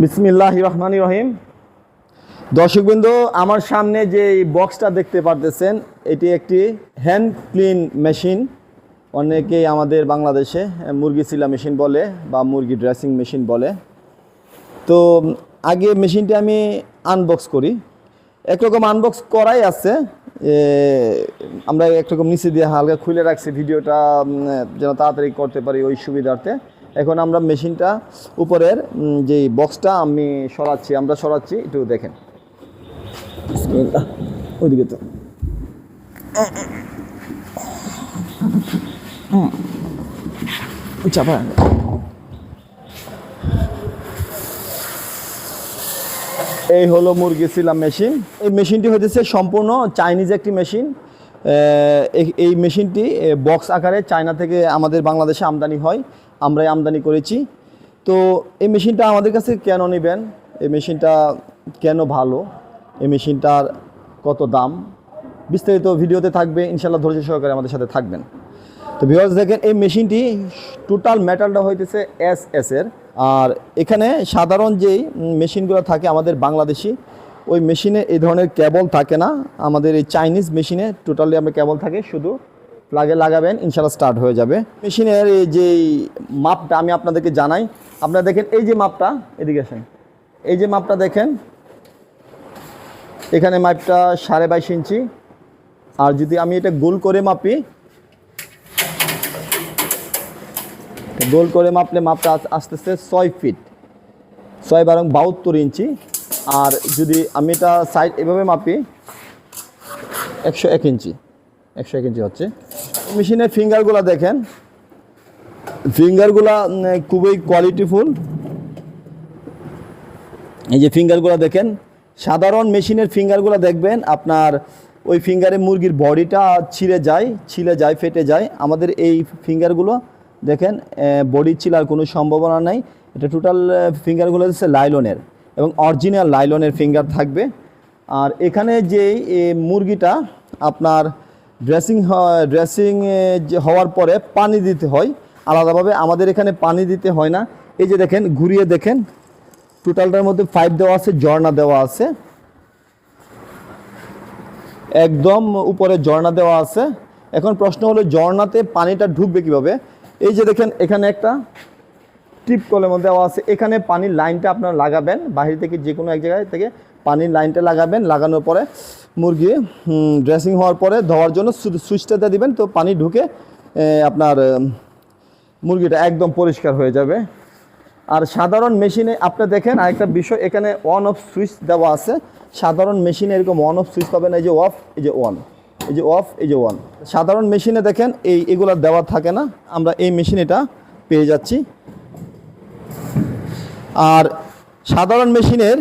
বিসমিল্লাহ রহমান রহিম। দর্শকবৃন্দ, আমার সামনে যে বক্সটা দেখতে পারতেছেন, এটি একটি হ্যান্ড ক্লিন মেশিন অনেকেই আমাদের বাংলাদেশে মুরগি সিলা মেশিন বলে বা মুরগি ড্রেসিং মেশিন বলে। তো, আগে মেশিনটি আমি আনবক্স করি। একরকম আনবক্স করাই আছে। আমরা একরকম নিচে দিয়ে হালকা খুলে রাখছি ভিডিওটা যেন তাড়াতাড়ি করতে পারি ওই সুবিধার্থে। এখন আমরা মেশিনটা উপরের যে বক্সটা আমি সরাচ্ছি, আমরা সরাচ্ছি, একটু দেখেন। ওইদিকে তো। চাপা। এই হলো মুরগি সিলাম মেশিন। এই মেশিনটি হতেছে সম্পূর্ণ চাইনিজ একটি মেশিন। এই মেশিনটি বক্স আকারে চায়না থেকে আমাদের বাংলাদেশে আমদানি হয়। আমরাই আমদানি করেছি। তো এই মেশিনটা আমাদের কাছে কেন নেবেন? এই মেশিনটা কেন ভালো? এই মেশিনটার কত দাম? বিস্তারিত ভিডিওতে থাকবে ইনশাল্লাহ ধৈর্য সহকারে আমাদের সাথে থাকবেন। তো ভিউয়ার্স, দেখেন এই মেশিনটি টোটাল মেটালটা হইতেছে এস এস এর। আর এখানে সাধারণ যেই মেশিনগুলো থাকে আমাদের বাংলাদেশি, ওই মেশিনে এই ধরনের কেবল থাকে না। আমাদের এই চাইনিজ মেশিনে টোটালি আমরা কেবল থাকে, শুধু প্লাগে লাগাবেন ইনশাল্লাহ স্টার্ট হয়ে যাবে। মেশিনের এই যে মাপটা আমি আপনাদেরকে জানাই, আপনারা দেখেন এই যে মাপটা, এদিকে আসেন। এই যে মাপটা দেখেন, এখানে মাপটা সাড়ে বাইশ ইঞ্চি। আর যদি আমি এটা গোল করে মাপি, গোল করে মাপলে মাপটা আস- আসতেছে ছয় ফিট। ছয় বারং বাহাত্তর ইঞ্চি। আর যদি আমি এটা সাইড এভাবে মাপি, একশো এক ইঞ্চি। একশো এক ইঞ্চি হচ্ছে। মেশিনের ফিঙ্গারগুলো দেখেন। ফিঙ্গারগুলা খুবই কোয়ালিটিফুল এই যে ফিঙ্গারগুলো দেখেন, সাধারণ মেশিনের ফিঙ্গারগুলো দেখবেন, আপনার ওই ফিঙ্গারে মুরগির বডিটা ছিঁড়ে যায় ছিলে যায়, ফেটে যায়। আমাদের এই ফিঙ্গারগুলো দেখেন বডি ছিলার কোনো সম্ভাবনা নাই। এটা টোটাল ফিঙ্গারগুলো হচ্ছে লাইলনের এবং অরিজিনাল লাইলনের ফিঙ্গার থাকবে। আর এখানে যে মুরগিটা আপনার ড্রেসিং ড্রেসিং হওয়ার পরে পানি দিতে হয়। আলাদাভাবে আমাদের এখানে পানি দিতে হয় না। এই যে দেখেন, ঘুরিয়ে দেখেন টোটালটার মধ্যে পাইপ দেওয়া আছে, ঝর্ণা দেওয়া আছে। একদম উপরে ঝর্ণা দেওয়া আছে। এখন প্রশ্ন হলো, ঝর্ণাতে পানিটা ঢুকবে কীভাবে? এই যে দেখেন, এখানে একটা টিপ কলের মধ্যে দেওয়া আছে। এখানে পানির লাইনটা আপনারা লাগাবেন। বাহির থেকে যে কোনো এক জায়গায় থেকে পানির লাইনটা লাগাবেন। লাগানোর পরে মুরগি ড্রেসিং হওয়ার পরে ধোয়ার জন্য সু- সুইচটাতে দিবেন। তো পানি ঢুকে আপনার মুরগিটা একদম পরিষ্কার হয়ে যাবে। আর সাধারণ মেশিনে আপনি দেখেন, আরেকটা বিষয়, এখানে অন অফ সুইচ দেওয়া আছে। সাধারণ মেশিনে এরকম অন অফ সুইচ পাবেন। এই যে অফ এই যে অন এই যে অফ এই যে অন সাধারণ মেশিনে দেখেন, এই, এগুলো দেওয়া থাকে না। আমরা এই মেশিন এটা পেয়ে যাচ্ছি। আর সাধারণ মেশিনের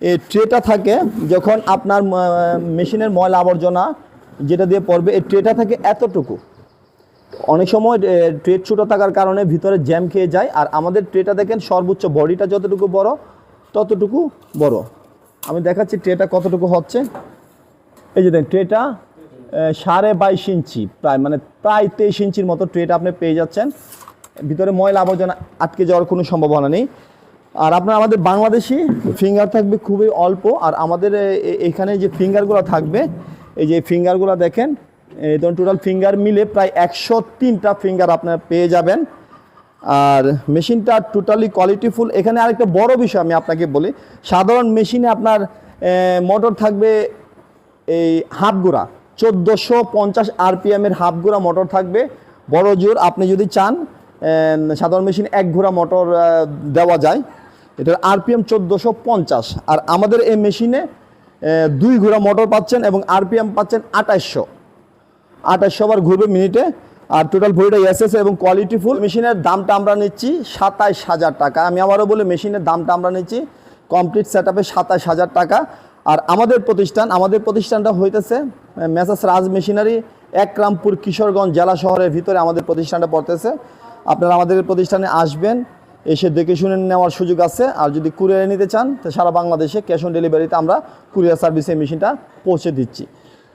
এই ট্রেটা থাকে যখন আপনার মেশিনের ময়লা আবর্জনা যেটা দিয়ে পড়বে এই ট্রেটা থাকে এতটুকু। অনেক সময় ট্রে ছোটো থাকার কারণে ভিতরে জ্যাম খেয়ে যায়। আর আমাদের ট্রেটা দেখেন, সর্বোচ্চ বডিটা যতটুকু বড়, ততটুকু বড়। আমি দেখাচ্ছি ট্রেটা কতটুকু হচ্ছে। এই যে দেখেন, ট্রেটা সাড়ে বাইশ ইঞ্চি প্রায় মানে প্রায় তেইশ ইঞ্চির মতো ট্রেটা আপনি পেয়ে যাচ্ছেন। ভিতরে ময়লা আবর্জনা আটকে যাওয়ার কোনো সম্ভাবনা নেই। আর আপনার আমাদের বাংলাদেশি ফিঙ্গার থাকবে খুবই অল্প, আর আমাদের এখানে যে ফিঙ্গারগুলো থাকবে, এই যে ফিঙ্গারগুলো দেখেন ধরুন টোটাল ফিঙ্গার মিলে প্রায় একশো তিনটা ফিঙ্গার আপনারা পেয়ে যাবেন। আর মেশিনটা টোটালি কোয়ালিটিফুল এখানে আরেকটা বড় বিষয় আমি আপনাকে বলি, সাধারণ মেশিনে আপনার মোটর থাকবে এই হাফ গুঁড়া, চোদ্দোশো পঞ্চাশ আরপিএমের হাফ গুঁড়া মোটর থাকবে। বড় জোর আপনি যদি চান সাধারণ মেশিন এক ঘোড়া মোটর দেওয়া যায়। এটার আরপিএম চোদ্দোশো পঞ্চাশ। আর আমাদের এই মেশিনে দুই ঘোড়া মোটর পাচ্ছেন এবং আরপিএম পাচ্ছেন আঠাশশো আঠাশশো বার ঘুরবে মিনিটে। আর টোটাল ভরিটা এসএস এবং কোয়ালিটি ফুল মেশিনের দামটা আমরা নিচ্ছি সাতাইশ হাজার টাকা। আমি আবারও বলি, মেশিনের দামটা আমরা নিচ্ছি কমপ্লিট সেট আপে সাতাইশ হাজার টাকা। আর আমাদের প্রতিষ্ঠান, আমাদের প্রতিষ্ঠানটা হইতেছে মেসাস রাজ মেশিনারি একরামপুর কিশোরগঞ্জ জেলা শহরের ভিতরে আমাদের প্রতিষ্ঠানটা পড়তেছে। আপনারা আমাদের প্রতিষ্ঠানে আসবেন। এসে দেখে শুনে নেওয়ার সুযোগ আছে। আর যদি কুরিয়ারে নিতে চান, তো সারা বাংলাদেশে ক্যাশ অন ডেলিভারিতে আমরা কুরিয়ার সার্ভিসে মেশিনটা পৌঁছে দিচ্ছি।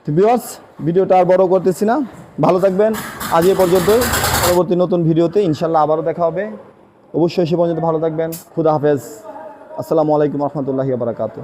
তো বিওয়ার্স ভিডিওটা আর বড়ো করতেছি না। ভালো থাকবেন। আজ এ পর্যন্ত পরবর্তী নতুন ভিডিওতে ইনশাল্লাহ আবারও দেখা হবে। অবশ্যই সে পর্যন্ত ভালো থাকবেন। খুদা হাফেজ। আসসালামু আলাইকুম রহমতুল্লাহি বারাকাতু